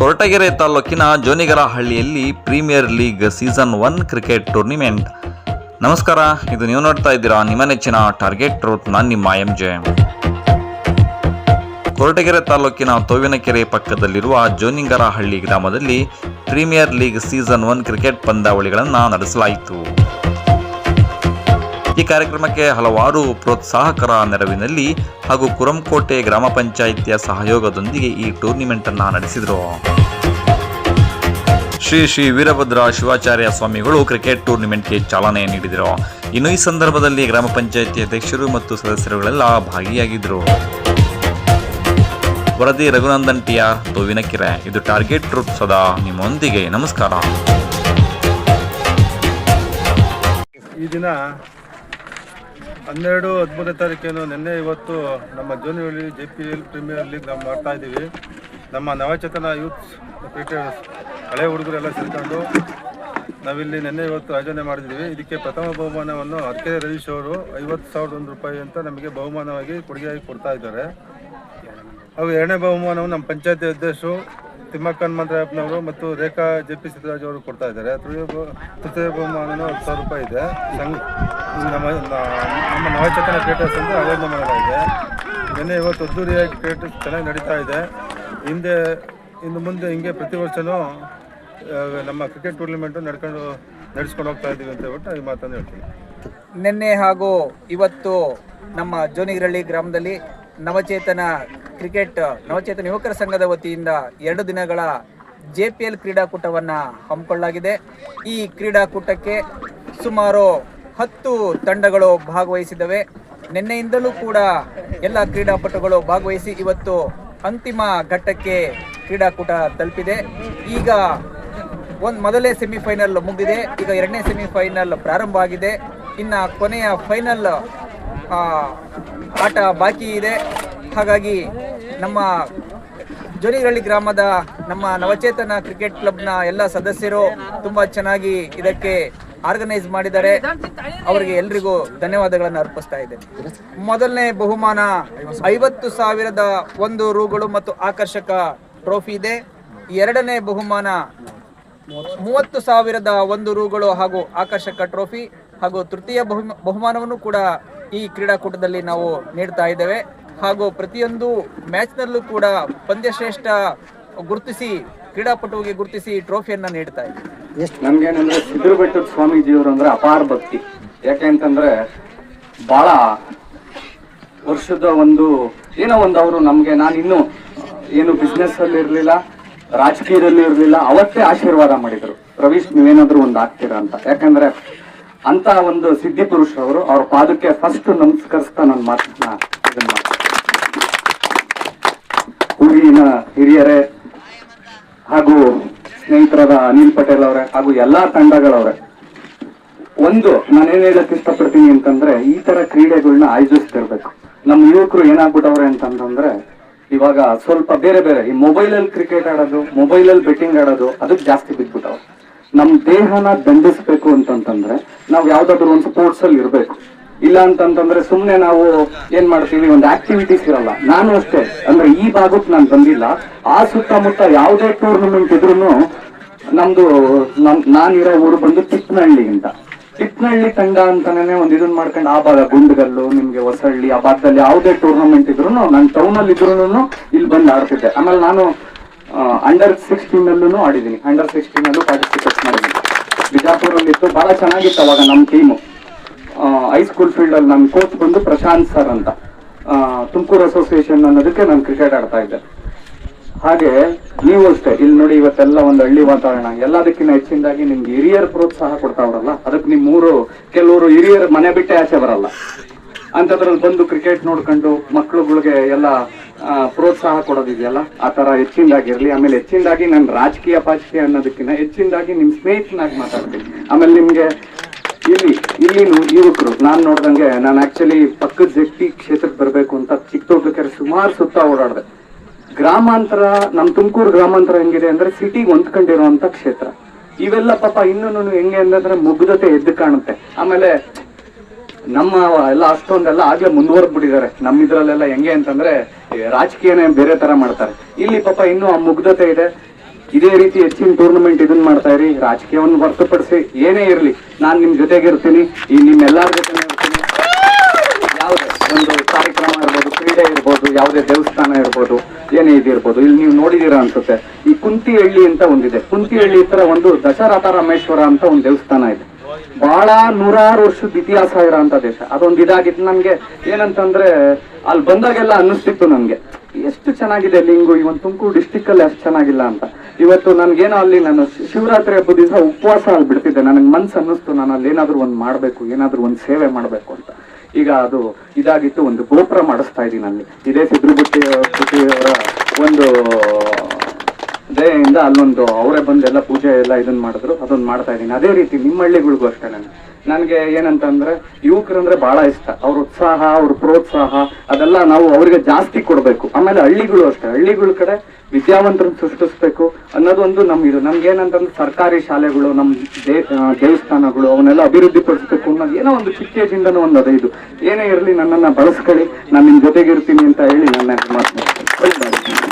ಕೊರಟಗೆರೆ ತಾಲೂಕಿನ ಜೋನಿಗರಹಳ್ಳಿಯಲ್ಲಿ premier league season one cricket tournament. ನಮಸ್ಕಾರ, ಇದು ನೀವು ನೋಡ್ತಾ ಇದ್ದೀರಾ ನಿಮ್ಮ ನೆಚ್ಚಿನ ಟಾರ್ಗೆಟ್ ರೂಟ್ ನಾನು ನಿಮ್ಮ ಎಂ ಜೆ. ಕೊರಟಗೆರೆ ತಾಲೂಕಿನ ತೋವಿನಕೆರೆ ಪಕ್ಕದಲ್ಲಿರುವ ಜೋನಿಂಗರಹಳ್ಳಿ ಗ್ರಾಮದಲ್ಲಿ premier league season one cricket ಪಂದ್ಯಾವಳಿಗಳನ್ನು ನಡೆಸಲಾಯಿತು. ಈ ಕಾರ್ಯಕ್ರಮಕ್ಕೆ ಹಲವಾರು ಪ್ರೋತ್ಸಾಹಕರ ನೆರವಿನಲ್ಲಿ ಹಾಗೂ ಕುರಂಕೋಟೆ ಗ್ರಾಮ ಪಂಚಾಯಿತಿಯ ಸಹಯೋಗದೊಂದಿಗೆ ಈ ಟೂರ್ನಿಮೆಂಟ್ ಅನ್ನು ನಡೆಸಿದರು. ಶ್ರೀ ಶ್ರೀ ವೀರಭದ್ರ ಶಿವಾಚಾರ್ಯ ಸ್ವಾಮಿಗಳು ಕ್ರಿಕೆಟ್ ಟೂರ್ನಿಮೆಂಟ್ಗೆ ಚಾಲನೆ ನೀಡಿದರು. ಇನ್ನು ಈ ಸಂದರ್ಭದಲ್ಲಿ ಗ್ರಾಮ ಪಂಚಾಯಿತಿ ಅಧ್ಯಕ್ಷರು ಮತ್ತು ಸದಸ್ಯರುಗಳೆಲ್ಲ ಭಾಗಿಯಾಗಿದ್ದರು ವರದಿ ರಘುನಂದನ್ ಟಿಆರ್ ತೋವಿನಕಿರೆ. ಇದು ಟಾರ್ಗೆಟ್ ಟ್ರೂಪ್ ಸದಾ ನಿಮ್ಮೊಂದಿಗೆ. ನಮಸ್ಕಾರ. ಈ ದಿನ ಹನ್ನೆರಡು ಹದಿಮೂರನೇ ತಾರೀಕೇನು ನಿನ್ನೆ ಇವತ್ತು ನಮ್ಮ ಜೂನಿಯರ್ಲಿ J P L premier league ನಾವು ಮಾಡ್ತಾ ಇದ್ದೀವಿ. ನಮ್ಮ ನವಚೇತನ ಯೂತ್ ಕ್ರಿಕೆಟರ್ಸ್ ಹಳೆ ಹುಡುಗರೆಲ್ಲ ಸೇರಿಕೊಂಡು ನಾವಿಲ್ಲಿ ನಿನ್ನೆ ಇವತ್ತು ಆಯೋಜನೆ ಮಾಡಿದ್ದೀವಿ. ಇದಕ್ಕೆ ಪ್ರಥಮ ಬಹುಮಾನವನ್ನು ಅರ್ಕೆರೆ ರವೀಶ್ ಅವರು ಐವತ್ತು ಸಾವಿರದ ಒಂದು ರೂಪಾಯಿ ಅಂತ ನಮಗೆ ಬಹುಮಾನವಾಗಿ ಕೊಡುಗೆಯಾಗಿ ಕೊಡ್ತಾ ಇದ್ದಾರೆ. ಹಾಗೂ ಎರಡನೇ ಬಹುಮಾನವು ನಮ್ಮ ಪಂಚಾಯತಿ ಅಧ್ಯಕ್ಷರು ತಿಮ್ಮಕ್ಕನ್ ಮಂತ್ರಾಯಪ್ಪನವರು ಮತ್ತು ರೇಖಾ ಜೆ ಪಿ ಸಿದ್ದರಾಜ್ ಅವರು ಕೊಡ್ತಾ ಇದ್ದಾರೆ. ತೃತೀಯ ತೃತೀಯ ಬಹುಮಾನವೂ ಹತ್ತು ಸಾವಿರ ರೂಪಾಯಿ ಇದೆ. ಸಂಘ ನಮ್ಮ ನಮ್ಮ ನವಚೇತನ ಕ್ರಿಯೇಟರ್ಸ್ ಅಂತ ಆಯೋಜನೆ ಮಾಡಲಾಗಿದೆ ನಿನ್ನೆ ಇವತ್ತು ಅದ್ದೂರಿಯಾಗಿ ಕ್ರಿಯೇಟರ್ಸ್ ಚೆನ್ನಾಗಿ ನಡೀತಾ ಇದೆ. ಹಿಂದೆ, ಇನ್ನು ಮುಂದೆ ಹಿಂಗೆ ಪ್ರತಿ ವರ್ಷವೂ ನಮ್ಮ ಕ್ರಿಕೆಟ್ ಟೂರ್ನಮೆಂಟು ನಡ್ಕೊಂಡು, ನಡೆಸ್ಕೊಂಡು ಹೋಗ್ತಾ ಇದ್ದೀವಿ ಅಂತ ಹೇಳ್ಬಿಟ್ಟು ಈ ಮಾತನ್ನು ಹೇಳ್ತೀನಿ. ನಿನ್ನೆ ಹಾಗೂ ಇವತ್ತು ನಮ್ಮ ಜೋನಿಗಿರಳ್ಳಿ ಗ್ರಾಮದಲ್ಲಿ ನವಚೇತನ ಕ್ರಿಕೆಟ್ ನವಚೇತನ ಯುವಕರ ಸಂಘದ ವತಿಯಿಂದ ಎರಡು ದಿನಗಳ ಜೆ ಪಿ ಎಲ್ ಕ್ರೀಡಾಕೂಟವನ್ನು ಹಮ್ಮಿಕೊಳ್ಳಲಾಗಿದೆ. ಈ ಕ್ರೀಡಾಕೂಟಕ್ಕೆ ಸುಮಾರು ಹತ್ತು ತಂಡಗಳು ಭಾಗವಹಿಸಿದವೆ. ನಿನ್ನೆಯಿಂದಲೂ ಕೂಡ ಎಲ್ಲ ಕ್ರೀಡಾಪಟುಗಳು ಭಾಗವಹಿಸಿ ಇವತ್ತು ಅಂತಿಮ ಘಟ್ಟಕ್ಕೆ ಕ್ರೀಡಾಕೂಟ ತಲುಪಿದೆ. ಈಗ ಒಂದು ಮೊದಲೇ ಸೆಮಿಫೈನಲ್ ಮುಗಿದಿದೆ. ಈಗ ಎರಡನೇ ಸೆಮಿಫೈನಲ್ ಪ್ರಾರಂಭ ಆಗಿದೆ. ಇನ್ನು ಕೊನೆಯ ಫೈನಲ್ ಆಟ ಬಾಕಿ ಇದೆ. ಹಾಗಾಗಿ ನಮ್ಮ ಜೋನಿಗರಳ್ಳಿ ಗ್ರಾಮದ ನಮ್ಮ ನವಚೇತನ ಕ್ರಿಕೆಟ್ ಕ್ಲಬ್ನ ಎಲ್ಲ ಸದಸ್ಯರು ತುಂಬ ಚೆನ್ನಾಗಿ ಇದಕ್ಕೆ ಆರ್ಗನೈಸ್ ಮಾಡಿದ್ದಾರೆ. ಅವರಿಗೆ ಎಲ್ರಿಗೂ ಧನ್ಯವಾದಗಳನ್ನು ಅರ್ಪಿಸ್ತಾ ಇದ್ದೇನೆ. ಮೊದಲನೇ ಬಹುಮಾನ ಐವತ್ತು ಸಾವಿರದ ಒಂದು ರೂಗಳು ಮತ್ತು ಆಕರ್ಷಕ ಟ್ರೋಫಿ ಇದೆ. ಎರಡನೇ ಬಹುಮಾನ ಮೂವತ್ತು ಸಾವಿರದ ಒಂದು ರೂಗಳು ಹಾಗೂ ಆಕರ್ಷಕ ಟ್ರೋಫಿ ಹಾಗೂ ತೃತೀಯ ಬಹುಮ ಬಹುಮಾನವನ್ನು ಕೂಡ ಈ ಕ್ರೀಡಾಕೂಟದಲ್ಲಿ ನಾವು ನೀಡ್ತಾ ಇದ್ದೇವೆ. ಹಾಗೂ ಪ್ರತಿಯೊಂದು ಮ್ಯಾಚ್ನಲ್ಲೂ ಕೂಡ ಪಂದ್ಯಶ್ರೇಷ್ಠ ಗುರುತಿಸಿ, ಕ್ರೀಡಾಪಟುವಿಗೆ ಗುರುತಿಸಿ ಟ್ರೋಫಿಯನ್ನು ನೀಡ್ತಾ ಇದ್ದೇವೆ. ನಮ್ಗೇನಂದ್ರೆ ಸಿದ್ಧರು ಬೆಟ್ಟದ ಸ್ವಾಮೀಜಿಯವರು ಅಂದ್ರೆ ಅಪಾರ ಭಕ್ತಿ. ಯಾಕೆಂತಂದ್ರೆ ಬಹಳ ವರ್ಷದ ಒಂದು ಏನೋ ಒಂದು ಅವರು ನಮ್ಗೆ ನಾನು ಇನ್ನು ಏನು ಬಿಸ್ನೆಸ್ ಅಲ್ಲಿ ಇರ್ಲಿಲ್ಲ, ರಾಜಕೀಯದಲ್ಲಿ ಇರಲಿಲ್ಲ, ಅವತ್ತೇ ಆಶೀರ್ವಾದ ಮಾಡಿದ್ರು. ರವೀಶ್ ನೀವೇನಾದ್ರೂ ಒಂದು ಆಗ್ತೀರಾ ಅಂತ. ಯಾಕಂದ್ರೆ ಅಂತ ಒಂದು ಸಿದ್ಧಿ ಪುರುಷರವರು ಅವ್ರ ಪಾದಕ್ಕೆ ಫಸ್ಟ್ ನಮಸ್ಕರಿಸ್ತಾ ನನ್ನ ಮಾತನ್ನ ಇದನ್ನ. ಹಿರಿಯರೇ ಅನಿಲ್ ಪಟೇಲ್ ಅವರೇ ಹಾಗೂ ಎಲ್ಲಾ ತಂಡಗಳವ್ರೆ ಒಂದು ನಾನೇನ್ ಹೇಳಕ್ ಇಷ್ಟಪಡ್ತೀನಿ ಅಂತಂದ್ರೆ ಈ ತರ ಕ್ರೀಡೆಗಳನ್ನ ಆಯೋಜಿಸ್ತಿರ್ಬೇಕು. ನಮ್ಮ ಯುವಕರು ಏನಾಗ್ಬಿಟ್ಟವ್ರೆ ಅಂತಂದ್ರೆ, ಇವಾಗ ಸ್ವಲ್ಪ ಬೇರೆ ಬೇರೆ, ಈ ಮೊಬೈಲ್ ಅಲ್ಲಿ ಕ್ರಿಕೆಟ್ ಆಡೋದು ಮೊಬೈಲ್ ಅಲ್ಲಿ ಬೆಟ್ಟಿಂಗ್ ಆಡೋದು, ಅದಕ್ಕೆ ಜಾಸ್ತಿ ಬಿದ್ಬಿಟ್ಟವ್ ನಮ್ ದೇಹನ ದಂಡಿಸ್ಬೇಕು ಅಂತಂತಂದ್ರೆ, ನಾವ್ ಯಾವ್ದಾದ್ರು ಒಂದು ಸ್ಪೋರ್ಟ್ಸ್ ಅಲ್ಲಿ ಇರ್ಬೇಕು. ಇಲ್ಲ ಅಂತಂತಂದ್ರೆ ಸುಮ್ನೆ ನಾವು ಏನ್ ಮಾಡ್ತೀವಿ, ಒಂದು ಆಕ್ಟಿವಿಟೀಸ್ ಇರಲ್ಲ. ನಾನು ಅಷ್ಟೇ, ಅಂದ್ರೆ ಈ ಭಾಗಕ್ಕೆ ನಾನು ಬಂದಿಲ್ಲ. ಆ ಸುತ್ತಮುತ್ತ ಯಾವುದೇ ಟೂರ್ನಮೆಂಟ್ ಇದ್ರೂನು ನಮ್ದು, ನಮ್ ನಾನಿರೋ ಊರು ಬಂದು ತಿಪ್ಪನಹಳ್ಳಿ ಅಂತ. ತಿಪ್ಪನಹಳ್ಳಿ ತಂಡ ಅಂತಾನೆ ಒಂದ್ ಇದನ್ ಮಾಡ್ಕೊಂಡು ಆ ಭಾಗ, ಗುಂಡಗಲ್ಲು, ನಿಮ್ಗೆ ಹೊಸಹಳ್ಳಿ ಆ ಭಾಗದಲ್ಲಿ ಯಾವುದೇ ಟೂರ್ನಮೆಂಟ್ ಇದ್ರು ನಾನು ಟೌನ್ ಅಲ್ಲಿ ಇದ್ರು ಇಲ್ಲಿ ಬಂದು ಆಡ್ತಿದ್ದೆ. ಆಮೇಲೆ ನಾನು ಅಂಡರ್ ಸಿಕ್ಸ್ಟೀನ್ ಅಲ್ಲೂ ಆಡಿದ್ದೀನಿ. ಅಂಡರ್ ಸಿಕ್ಸ್ಟೀನ್ ಅಲ್ಲೂ ಪಾರ್ಟಿಸಿಪೇಟ್ ಮಾಡಿದ್ದೀನಿ. ಬಿಜಾಪುರಲ್ಲಿ ಇತ್ತು. ಬಹಳ ಚೆನ್ನಾಗಿತ್ತು ಅವಾಗ ನಮ್ಮ ಟೀಮು ಹೈಸ್ಕೂಲ್ ಫೀಲ್ಡ್ ಅಲ್ಲಿ ನಮ್ ಕೋಚ್ ಬಂದು ಪ್ರಶಾಂತ್ ಸರ್ ಅಂತ. ತುಮಕೂರು ಅಸೋಸಿಯೇಷನ್ ಅನ್ನೋದಕ್ಕೆ ನಾನು ಕ್ರಿಕೆಟ್ ಆಡ್ತಾ ಇದ್ದೆ. ಹಾಗೆ ನೀವು ಅಷ್ಟೇ. ಇಲ್ಲಿ ನೋಡಿ ಇವತ್ತೆಲ್ಲ ಒಂದು ಹಳ್ಳಿ ವಾತಾವರಣ. ಎಲ್ಲದಕ್ಕಿಂತ ಹೆಚ್ಚಿನದಾಗಿ ನಿಮ್ಗೆ ಹಿರಿಯರ ಪ್ರೋತ್ಸಾಹ ಕೊಡ್ತಾವ್ರಲ್ಲ ಅದಕ್ಕೆ ನಿಮ್ಮೂರು ಕೆಲವರು ಹಿರಿಯರ ಮನೆ ಬಿಟ್ಟೆ ಆಚೆ ಬರಲ್ಲ. ಅಂತದ್ರಲ್ಲಿ ಬಂದು ಕ್ರಿಕೆಟ್ ನೋಡ್ಕೊಂಡು ಮಕ್ಳುಗಳಿಗೆ ಎಲ್ಲ ಪ್ರೋತ್ಸಾಹ ಕೊಡೋದಿದೆಯಲ್ಲ? ಆ ತರ ಹೆಚ್ಚಿನದಾಗಿರ್ಲಿ ಆಮೇಲೆ ಹೆಚ್ಚಿನದಾಗಿ ನಾನು ರಾಜಕೀಯ ಪಾಜಕೀಯ ಅನ್ನೋದಕ್ಕಿಂತ ಹೆಚ್ಚಿನದಾಗಿ ನಿಮ್ ಸ್ನೇಹಿತನಾಗಿ ಮಾತಾಡ್ತೀನಿ. ಆಮೇಲೆ ನಿಮ್ಗೆ ಇಲ್ಲಿ ಇಲ್ಲಿ ಯುವಕರು, ನಾನ್ ನೋಡ್ದಂಗೆ ನಾನು ಆಕ್ಚುಲಿ ಪಕ್ಕದ ಜಟ್ಟಿ ಕ್ಷೇತ್ರಕ್ಕೆ ಬರಬೇಕು ಅಂತ ಚಿಕ್ಕ ಸುಮಾರು ಸುತ್ತ ಓಡಾಡ್ದೆ. ಗ್ರಾಮಾಂತರ ನಮ್ಮ ತುಮಕೂರು ಗ್ರಾಮಾಂತರ ಹೆಂಗಿದೆ ಅಂದ್ರೆ ಸಿಟಿಗೆ ಹೊಂದ್ಕೊಂಡಿರುವಂತ ಕ್ಷೇತ್ರ. ಇವೆಲ್ಲ ಪಾಪ ಇನ್ನೂ ಹೆಂಗೆ ಅಂದ್ರೆ ಮುಗ್ಧತೆ ಎದ್ದು ಕಾಣುತ್ತೆ. ಆಮೇಲೆ ನಮ್ಮ ಎಲ್ಲ ಅಷ್ಟೊಂದೆಲ್ಲ ಆಗ್ಲೇ ಮುಂದುವರೆದ್ಬಿಟ್ಟಿದ್ದಾರೆ ನಮ್ಮ ಇದ್ರಲ್ಲೆಲ್ಲ ಹೆಂಗೆ ಅಂತಂದ್ರೆ ರಾಜಕೀಯನೇ ಬೇರೆ ತರ ಮಾಡ್ತಾರೆ. ಇಲ್ಲಿ ಪಾಪ ಇನ್ನೂ ಆ ಮುಗ್ಧತೆ ಇದೆ. ಇದೇ ರೀತಿ ಹೆಚ್ಚಿನ ಟೂರ್ನಮೆಂಟ್ ಇದನ್ನ ಮಾಡ್ತಾ ಇರಿ. ರಾಜಕೀಯವನ್ನು ಹೊರತುಪಡಿಸಿ ಏನೇ ಇರಲಿ, ನಾನು ನಿಮ್ ಜೊತೆಗಿರ್ತೀನಿ. ಈ ನಿಮ್ಮೆಲ್ಲರ ಜೊತೆ ಇರ್ತೀನಿ. ಯಾವುದೇ ಒಂದು ಕಾರ್ಯಕ್ರಮ ಇರ್ಬೋದು, ಕ್ರೀಡೆ ಇರ್ಬೋದು, ಯಾವುದೇ ದೇವಸ್ಥಾನ ಇರ್ಬೋದು ಏನೇ ಇದಿರ್ಬೋದು ಇಲ್ಲಿ ನೀವು ನೋಡಿದೀರಾ ಅನ್ಸುತ್ತೆ. ಈ ಕುಂತಿಹಳ್ಳಿ ಅಂತ ಒಂದಿದೆ. ಕುಂತಿಹಳ್ಳಿ ಹತ್ರ ಒಂದು ದಶರಥ ರಾಮೇಶ್ವರ ಅಂತ ಒಂದು ದೇವಸ್ಥಾನ ಇದೆ. ಬಹಳ ನೂರಾರು ವರ್ಷದ ಇತಿಹಾಸ ಇರೋಂಥ ದೇಶ. ಅದೊಂದು ಇದಾಗಿತ್ತು ನಮ್ಗೆ. ಏನಂತಂದ್ರೆ, ಅಲ್ಲಿ ಬಂದಾಗೆಲ್ಲ ಅನ್ನಿಸ್ತಿತ್ತು ನಮ್ಗೆ. ಎಷ್ಟು ಚೆನ್ನಾಗಿದೆ ಲಿಂಗು ಇವನ್ ತುಮಕೂರು ಡಿಸ್ಟಿಕ್ ಅಲ್ಲಿ ಅಷ್ಟು ಚೆನ್ನಾಗಿಲ್ಲ ಅಂತ. ಇವತ್ತು ನನ್ಗೇನೋ ಅಲ್ಲಿ ನಾನು ಶಿವರಾತ್ರಿ ಹಬ್ಬದ ದಿವಸ ಉಪವಾಸ ಅಲ್ಲಿ ಬಿಡ್ತಿದ್ದೆ ನನಗೆ ಮನ್ಸು ಅನ್ನಿಸ್ತು. ನಾನು ಅಲ್ಲಿ ಏನಾದ್ರೂ ಒಂದು ಮಾಡಬೇಕು, ಏನಾದ್ರೂ ಒಂದು ಸೇವೆ ಮಾಡಬೇಕು ಅಂತ. ಈಗ ಅದು ಇದಾಗಿತ್ತು, ಒಂದು ಗೋಪುರ ಮಾಡಿಸ್ತಾ ಇದ್ದೀನಿ ಅಲ್ಲಿ. ಇದೇ ಸಿದ್ರಬುಟ್ಟಿ ಅವರ ಒಂದು, ದಯೆಯಿಂದ ಅಲ್ಲೊಂದು, ಅವರೇ ಬಂದು ಎಲ್ಲ ಪೂಜೆ ಎಲ್ಲ ಇದನ್ನ ಮಾಡಿದ್ರು ಅದೊಂದು ಮಾಡ್ತಾ ಇದ್ದೀನಿ ಅದೇ ರೀತಿ ನಿಮ್ಮ ಹಳ್ಳಿಗಳಿಗೂ ಅಷ್ಟೇ ನಾನು. ನನಗೆ ಏನಂತಂದ್ರೆ ಯುವಕರಂದ್ರೆ ಬಹಳ ಇಷ್ಟ. ಅವ್ರ ಉತ್ಸಾಹ, ಅವ್ರ ಪ್ರೋತ್ಸಾಹ, ಅದೆಲ್ಲ ನಾವು ಅವ್ರಿಗೆ ಜಾಸ್ತಿ ಕೊಡಬೇಕು. ಆಮೇಲೆ ಹಳ್ಳಿಗಳು ಅಷ್ಟೇ. ಹಳ್ಳಿಗಳ ಕಡೆ ವಿದ್ಯಾವಂತರನ್ನ ಸೃಷ್ಟಿಸ್ಬೇಕು ಅನ್ನೋದೊಂದು ನಮ್ ಇದು. ನಮ್ಗೆ ಏನಂತಂದ್ರೆ ಸರ್ಕಾರಿ ಶಾಲೆಗಳು, ನಮ್ ದೇ- ದೇವಸ್ಥಾನಗಳು, ಅವನ್ನೆಲ್ಲ ಅಭಿವೃದ್ಧಿ ಪಡಿಸ್ಬೇಕು ಅನ್ನೋದು ಏನೋ ಒಂದು ಚಿಕ್ಕ ಏಜಿಂದನೂ ಒಂದು ಅದೇ ಇದು. ಏನೇ ಇರಲಿ ನನ್ನನ್ನ ಬಳಸ್ಕೊಳ್ಳಿ. ನಾನು ನಿಮ್ ಜೊತೆಗಿರ್ತೀನಿ ಅಂತ ಹೇಳಿ ನನ್ನ ಮಾತು